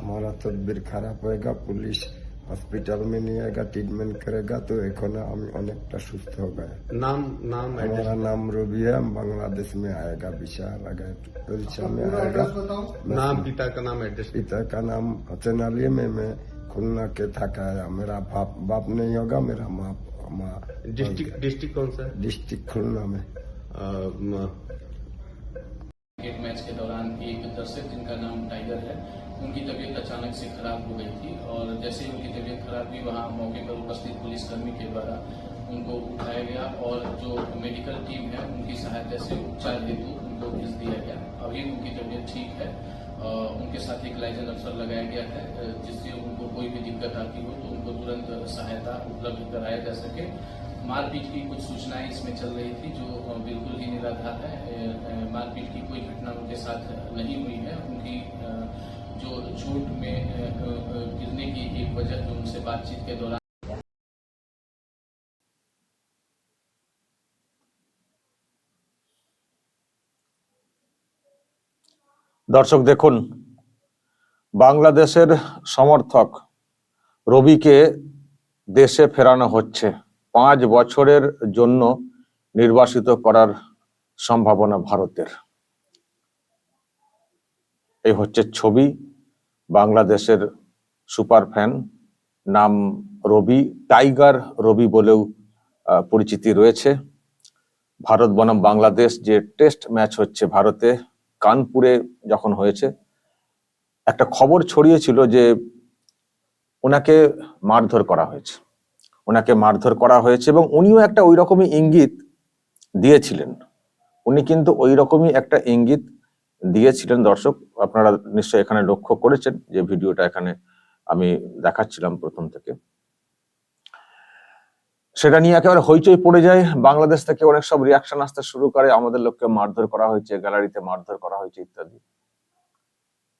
हमारा तदबीर खराब होएगा पुलिस हॉस्पिटल में नहीं आएगा ट्रीटमेंट करेगा तो এখন আমি অনেকটা সুস্থ हो गया नाम नाम एड्रेस हमारा नाम रूबी है हम बांग्लादेश में आएगा विशाल अगर परीक्षा में आएगा नाम पिता का नाम एड्रेस पिता का नाम हसन अली में मैं खुलना के थका है मेरा बाप बाप नहीं होगा मेरा माँ माँ डिस्ट्रिक्ट डिस्ट्रिक्ट कौन सा है डिस्ट्रिक्ट खुलना में अ, म- क्रिकेट मैच के दौरान एक दर्शक जिनका नाम टाइगर है, उनकी तबीयत अचानक से खराब हो गई थी और जैसे ही उनकी तबीयत खराब हुई, वहाँ मौके पर उपस्थित पुलिसकर्मी के द्वारा उनको उठाया गया और जो मेडिकल टीम है, उनकी सहायता से उपचार हेतु उनको भेज दिया गया। अभी उनके साथ एक लाइजन अफसर लगाया गया है जिससे उनको कोई भी दिक्कत आती हो तो उनको तुरंत सहायता उपलब्ध कराया जा सके। मारपीट की कुछ सूचनाएँ इसमें चल रही थी, जो बिल्कुल ही निराधार है। मारपीट की कोई घटना उनके साथ नहीं हुई है। उनकी जो चोट में गिरने की एक वजह जो उनसे बातचीत के दौरान। দর্শক, দেখুন, বাংলাদেশের সমর্থক রবিকে দেশে ফেরানো হচ্ছে। পাঁচ বছরের জন্য নির্বাসিত করার সম্ভাবনা ভারতের। এই হচ্ছে ছবি, বাংলাদেশের সুপার ফ্যান, নাম রবি, টাইগার রবি বলেও পরিচিতি রয়েছে। ভারত বনাম বাংলাদেশ যে টেস্ট ম্যাচ হচ্ছে ভারতে কানপুরে যখন হয়েছে, একটা খবর ছড়িয়েছিল যে ওনাকে মারধর করা হয়েছে। ওনাকে মারধর করা হয়েছে এবং উনিও একটা ওই রকমই ইঙ্গিত দিয়েছিলেন। উনি কিন্তু ওই রকমই একটা ইঙ্গিত দিয়েছিলেন। দর্শক, আপনারা নিশ্চয়ই এখানে লক্ষ্য করেছেন যে ভিডিওটা এখানে আমি দেখাচ্ছিলাম প্রথম থেকে। সেটা নিয়ে একেবারে হইচই পড়ে যায়। বাংলাদেশ থেকে অনেক সব রিয়াকশন আসতে শুরু করে। আমাদের লোককে মারধর করা হয়েছে গ্যালারিতে মারধর করা হয়েছে ইত্যাদি।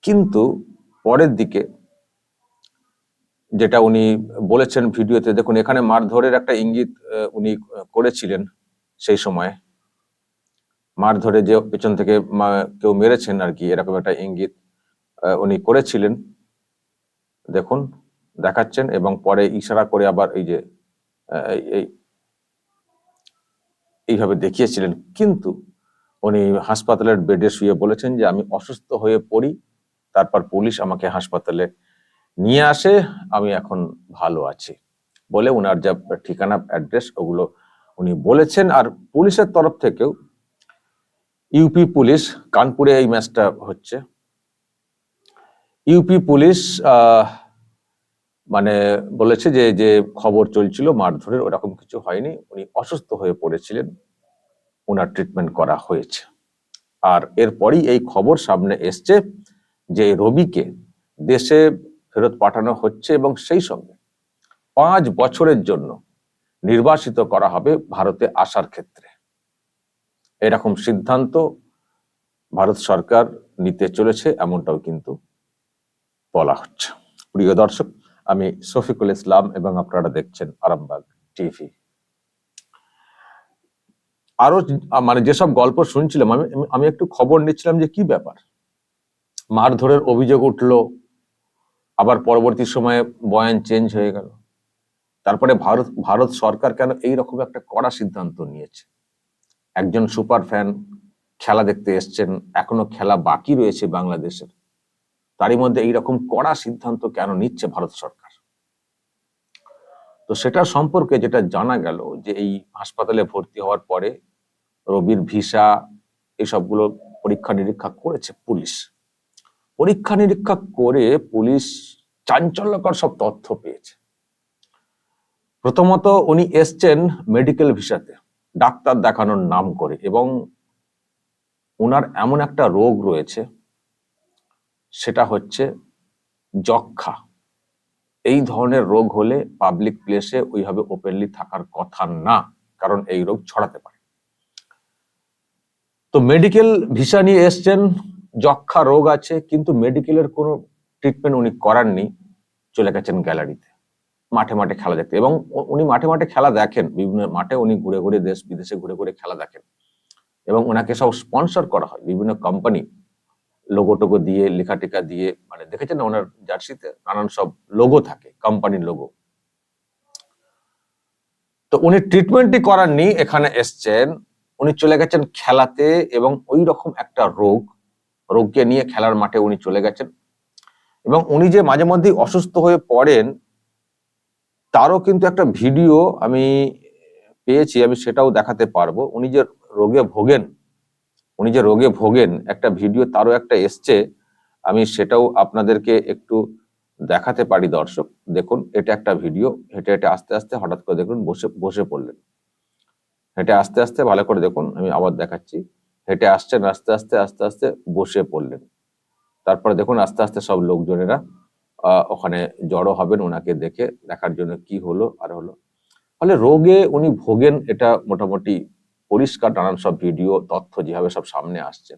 কিন্তু পরের দিকে যেটা উনি বলেছেন ভিডিওতে, দেখুন, এখানে মারধরের একটা ইঙ্গিত উনি করেছিলেন সেই সময়ে। মারধরে যে পেছন থেকে কেউ মেরেছেন আর কি, এরকম একটা ইঙ্গিত উনি করেছিলেন। দেখুন, দেখাচ্ছেন এবং পরে ইশারা করে আবার এই যে এইভাবে দেখিয়েছিলেন। কিন্তু উনি হাসপাতালের বেডে শুয়ে বলেছেন যে আমি অসুস্থ হয়ে পড়ি তারপর পুলিশ আমাকে হাসপাতালে নিয়ে আসে আমি এখন ভালো আছি। বলে ওনার যা ঠিকানা অ্যাড্রেস ওগুলো উনি বলেছেন। আর পুলিশের তরফ থেকেও ইউপি পুলিশ কানপুরে এই ম্যাচটা হচ্ছে। ইউপি পুলিশ আহ, মানে বলেছে যে যে খবর চলছিল মারধরের, ওরকম কিছু হয়নি। উনি অসুস্থ হয়ে পড়েছিলেন। ওনার ট্রিটমেন্ট করা হয়েছে। আর এরপরই এই খবর সামনে এসছে যে, রবিকে দেশে ফেরত পাঠানো হচ্ছে এবং সেই সঙ্গে পাঁচ বছরের জন্য নির্বাসিত করা হবে ভারতে আসার ক্ষেত্রে। এরকম সিদ্ধান্ত ভারত সরকার নিতে চলেছে, এমনটাও কিন্তু বলা হচ্ছে। প্রিয় দর্শক আমি শফিকুল ইসলাম এবং আপনারা দেখছেন আরামবাগ টিভি। আরও মানে যেসব গল্প শুনছিলাম, আমি আমি একটু খবর নিচ্ছিলাম যে কি ব্যাপার? মারধরের অভিযোগ উঠল, আবার পরবর্তী সময়ে বয়ান চেঞ্জ হয়ে গেল। তারপরে ভারত ভারত সরকার কেন এই রকম একটা কড়া সিদ্ধান্ত নিয়েছে? একজন সুপার ফ্যান খেলা দেখতে এসছেন, এখনও খেলা বাকি রয়েছে বাংলাদেশের। তারই মধ্যে এইরকম কড়া সিদ্ধান্ত কেন নিচ্ছে ভারত সরকার? তো সেটা সম্পর্কে যেটা জানা গেল যে এই হাসপাতালে ভর্তি হওয়ার পরে রবির ভিসা এসবগুলো পরীক্ষা নিরীক্ষা করেছে পুলিশ। পরীক্ষা নিরীক্ষা করে পুলিশ চাঞ্চল্যকর সব তথ্য পেয়েছে। প্রথমত উনি এসছেন মেডিকেল ভিসাতে, ডাক্তার দেখানোর নাম করে এবং ওনার এমন একটা রোগ রয়েছে, সেটা হচ্ছে যক্ষা এই ধরনের রোগ হলে পাবলিক প্লেসে ওইভাবে ওপেনলি থাকার কথা না, কারণ এই রোগ ছড়াতে পারে। তো মেডিকেল ভিসা নিয়ে এসছেন যক্ষা রোগ আছে, কিন্তু মেডিকেলের কোনো ট্রিটমেন্ট উনি করাননি, চলে গেছেন গ্যালারিতে মাঠে মাঠে খেলা দেখতে। এবং উনি মাঠে মাঠে খেলা দেখেন, বিভিন্ন মাঠে উনি ঘুরে ঘুরে দেশ বিদেশে ঘুরে ঘুরে খেলা দেখেন। এবং ওনাকে সব স্পন্সর করা হয়, বিভিন্ন কোম্পানি লোগো টোগো দিয়ে লেখা টেখা দিয়ে মানে দেখেছেন না ওনার জার্সিতে নানান সব লোগো থাকে কোম্পানির লোগো তো উনি ট্রিটমেন্টই করাননি, এখানে এসছেন। উনি চলে গেছেন খেলাতে এবং ওই রকম একটা রোগ, রোগকে নিয়ে খেলার মাঠে উনি চলে গেছেন। এবং উনি যে মাঝে মধ্যেই অসুস্থ হয়ে পড়েন, তারও কিন্তু একটা ভিডিও আমি পেয়েছি, আমি সেটাও দেখাতে পারব। উনি যে রোগে ভোগেন উনি যে রোগে ভোগেন, একটা ভিডিও তারও একটা এসছে, আমি সেটাও আপনাদেরকে একটু দেখাতে পারি দর্শক। দেখুন, এটা একটা ভিডিও, হেঁটে হেঁটে আস্তে আস্তে হঠাৎ করে দেখুন, বসে বসে পড়লেন। হেঁটে আস্তে আস্তে, ভালো করে দেখুন, আমি আবার দেখাচ্ছি। হেঁটে আসছেন, আস্তে আস্তে আস্তে আস্তে বসে পড়লেন। তারপরে দেখুন, আস্তে আস্তে সব লোকজনেরা ওখানে জড়ো হবেন ওনাকে দেখে, দেখার জন্য কি হলো আর হলো। ফলে রোগে উনি ভোগেন, এটা মোটামুটি পরিষ্কার নানান সব ভিডিও তথ্য যেভাবে সব সামনে আসছে।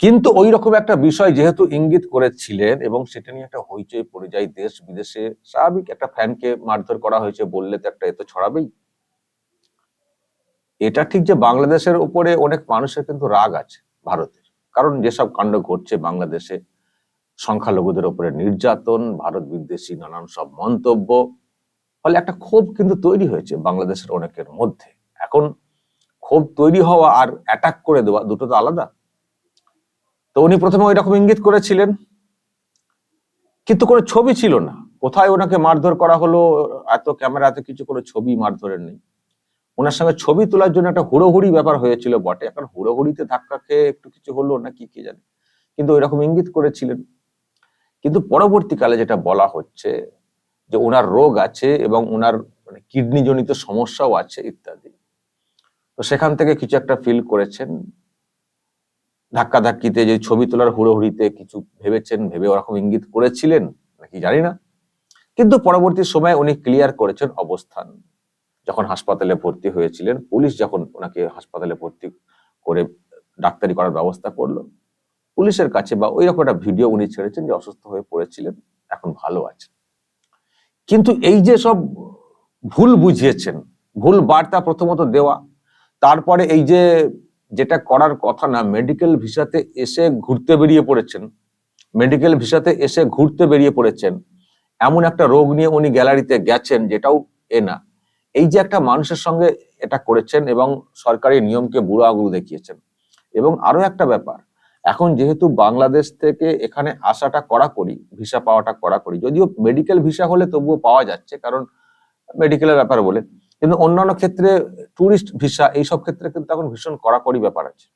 কিন্তু ওই রকম একটা বিষয় যেহেতু ইঙ্গিত করেছিলেন এবং সেটা নিয়ে একটা হইচই পড়ে যায় দেশ বিদেশে, স্বাভাবিক একটা ফ্যানকে মারধর করা হয়েছে বললে তো একটা এ তো ছড়াবেই। এটা ঠিক যে বাংলাদেশের উপরে অনেক মানুষের কিন্তু রাগ আছে ভারতের। কারণ যেসব কাণ্ড ঘটছে বাংলাদেশে, সংখ্যালঘুদের উপরে নির্যাতন, ভারত বিদ্বেষী, নানান সব মন্তব্য, ফলে একটা ক্ষোভ কিন্তু তৈরি হয়েছে বাংলাদেশের অনেকের মধ্যে। এখন ক্ষোভ তৈরি হওয়া আর অ্যাটাক করে দেওয়া দুটো তো আলাদা। তো উনি প্রথমে ওই রকম ইঙ্গিত করেছিলেন, কিন্তু কোনো ছবি ছিল না। কোথায় ওনাকে মারধর করা হলো, এত ক্যামেরা এত কিছু কোনো ছবি মারধরের নেই। ওনার সঙ্গে ছবি তোলার জন্য একটা হুড়োহুড়ি ব্যাপার হয়েছিল বটে। এখন হুড়োহুড়িতে ধাক্কা খেয়ে একটু কিছু হলো না কি, কে জানে। কিন্তু ওই রকম ইঙ্গিত করেছিলেন। কিন্তু পরবর্তীকালে যেটা বলা হচ্ছে যে ওনার রোগ আছে এবং ওনার মানে কিডনি জনিত সমস্যাও আছে ইত্যাদি। তো সেখান থেকে কিছু একটা ফিল করেছেন। ধাক্কা ধাক্কিতে যে ছবি তোলার হুড়োহুড়িতে কিছু ভেবেছেন, ভেবে ওরকম ইঙ্গিত করেছিলেন, নাকি জানি না। কিন্তু পরবর্তী সময়ে উনি ক্লিয়ার করেছেন অবস্থান। যখন হাসপাতালে ভর্তি হয়েছিলেন, পুলিশ যখন ওনাকে হাসপাতালে ভর্তি করে ডাক্তারি করার ব্যবস্থা করল, পুলিশের কাছে বা ওই রকম একটা ভিডিও উনি ছেড়েছেন যে অসুস্থ হয়ে পড়েছিলেন, এখন ভালো আছে কিন্তু এই যে সব ভুল বুঝিয়েছেন, ভুল বার্তা প্রথমত দেওয়া তারপরে এই যে যেটা করার কথা না মেডিকেল ভিসাতে এসে ঘুরতে বেরিয়ে পড়েছেন। মেডিকেল ভিসাতে এসে ঘুরতে বেরিয়ে পড়েছেন। এমন একটা রোগ নিয়ে উনি গ্যালারিতে গেছেন যেটাও এ না। এই যে একটা মানুষের সঙ্গে এটা করেছেন এবং সরকারি নিয়মকে বুড়ো আঙুল দেখিয়েছেন। এবং আরও একটা ব্যাপার, এখন যেহেতু বাংলাদেশ থেকে এখানে আসাটা কড়াকড়ি ভিসা পাওয়াটা কড়াকড়ি যদিও মেডিকেল ভিসা হলে তবুও পাওয়া যাচ্ছে, কারণ মেডিকেলের ব্যাপার বলে। কিন্তু অন্যান্য ক্ষেত্রে ট্যুরিস্ট ভিসা এইসব ক্ষেত্রে কিন্তু এখন ভীষণ কড়াকড়ি ব্যাপার আছে।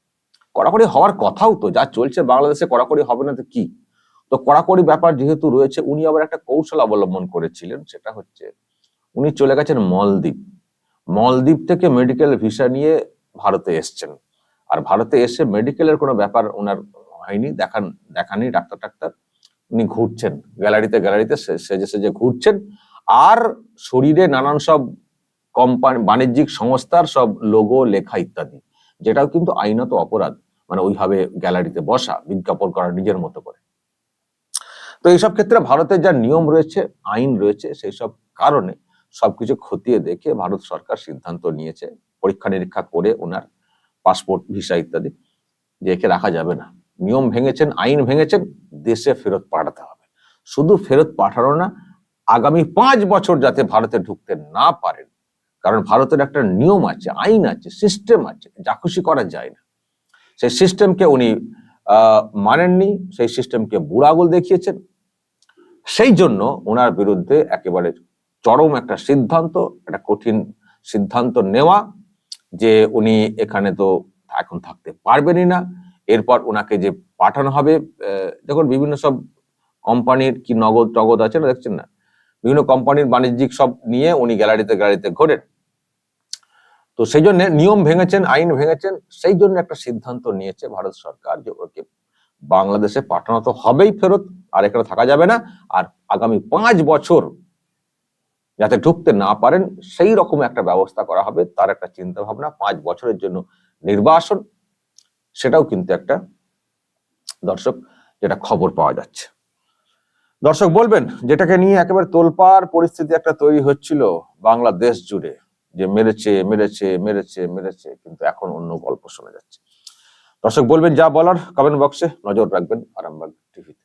কড়াকড়ি হওয়ার কথাও তো, যা চলছে বাংলাদেশে কড়াকড়ি হবে না তো কি? তো কড়াকড়ি ব্যাপার যেহেতু রয়েছে, উনি আবার একটা কৌশল অবলম্বন করেছিলেন, সেটা হচ্ছে উনি চলে গেছেন মলদ্বীপ। মলদ্বীপ থেকে মেডিকেল ভিসা নিয়ে ভারতে এসছেন। আর ভারতে এসে মেডিকেলের কোনো ব্যাপার ওনার হয়নি, দেখান দেখানি ডাক্তার টাক্তার। উনি ঘুরছেন গ্যালারিতে গ্যালারিতে সেজে সেজে ঘুরছেন। আর শরীরে নানান সব কোম্পানি বাণিজ্যিক সংস্থার সব লোগো লেখা ইত্যাদি। যেটাও কিন্তু আইনত অপরাধ। মানে ওইভাবে গ্যালারিতে বসা, বিজ্ঞাপন করা নিজের মতো করে। তো এইসব ক্ষেত্রে ভারতের যা নিয়ম রয়েছে, আইন রয়েছে সেই সব কারণে সবকিছু খতিয়ে দেখে ভারত সরকার সিদ্ধান্ত নিয়েছে, পরীক্ষা নিরীক্ষা করে ওনার পাসপোর্ট ভিসা ইত্যাদি যে একে রাখা যাবে না। নিয়ম ভেঙেছেন, আইন ভেঙেছেন, দেশে ফেরত পাঠাতে হবে। শুধু ফেরত পাঠানো না, আগামী পাঁচ বছর যাতে ভারতে ঢুকতে না পারেন কারণ ভারতের একটা নিয়ম আছে, আইন আছে সিস্টেম আছে, যা খুশি করা যায় না। সেই সিস্টেমকে উনি মানেননি, সেই সিস্টেমকে বুড়াগুল দেখিয়েছেন। সেই জন্য ওনার বিরুদ্ধে একেবারে চরম একটা সিদ্ধান্ত, একটা কঠিন সিদ্ধান্ত নেওয়া যে উনি এখানে তো এখন থাকতে পারবেনই না। এরপর ওনাকে যে পাঠানো হবে দেখুন বিভিন্ন সব কোম্পানির কি নগদ টগদ আছে না, দেখছেন না? বিভিন্ন কোম্পানির বাণিজ্যিক সব নিয়ে উনি গ্যালারিতে গ্যালারিতে ঘোরেন। তো সেই জন্য নিয়ম ভেঙেছেন, আইন ভেঙেছেন, সেই জন্য একটা সিদ্ধান্ত নিয়েছে ভারত সরকার যে ওকে বাংলাদেশে পাঠানো তো হবেই ফেরত, আর এখানে থাকা যাবে না। আর আগামী পাঁচ বছর যাতে ঢুকতে না পারেন, সেই রকম একটা ব্যবস্থা করা হবে, তার একটা চিন্তা ভাবনা পাঁচ বছরের জন্য নির্বাসন, সেটাও কিন্তু একটা দর্শক যেটা খবর পাওয়া যাচ্ছে। দর্শক বলবেন, যেটাকে নিয়ে একেবারে তোলপার পরিস্থিতি একটা তৈরি হচ্ছিল বাংলাদেশ জুড়ে। যে মেরেছে মেরেছে মেরেছে মেরেছে, কিন্তু এখন অন্য গল্প শোনা যাচ্ছে। দর্শক বলবেন যা বলার কমেন্ট বক্সে নজর রাখবেন আরামবাগ টিভিতে